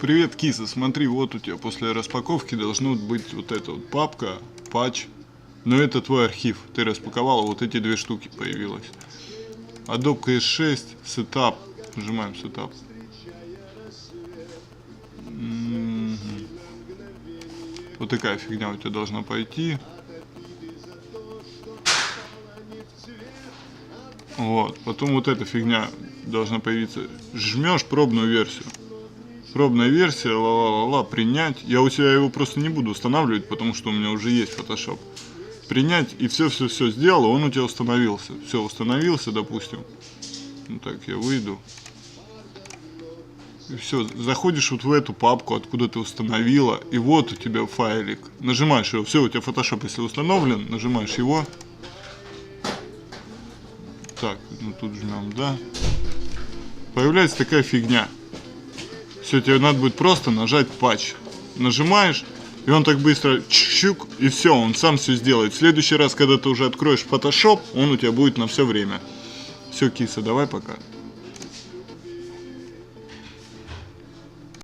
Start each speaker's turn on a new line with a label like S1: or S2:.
S1: Привет, киса, смотри, вот у тебя после распаковки должно быть вот эта вот папка, патч. Но это твой архив, ты распаковала, вот эти две штуки появилось. Adobe CS6, Setup, нажимаем. Мгм. Вот такая фигня у тебя должна пойти. Вот, потом вот эта фигня должна появиться. Жмешь пробную версию. Пробная версия, ла-ла-ла-ла, принять. Я у себя его просто не буду устанавливать, потому что у меня уже есть Photoshop. Принять и все-все-все сделал, он у тебя установился. Все, установился, допустим. Ну так, я выйду. И все, заходишь вот в эту папку, откуда ты установила, и вот у тебя файлик. Нажимаешь его, все, у тебя Photoshop, если установлен, нажимаешь его. Так, ну тут жмем, да. Появляется такая фигня. Все, тебе надо будет просто нажать патч. Нажимаешь, и он так быстро чук, и все, он сам все сделает. В следующий раз, когда ты уже откроешь Photoshop, он у тебя будет на все время. Все, киса, давай пока.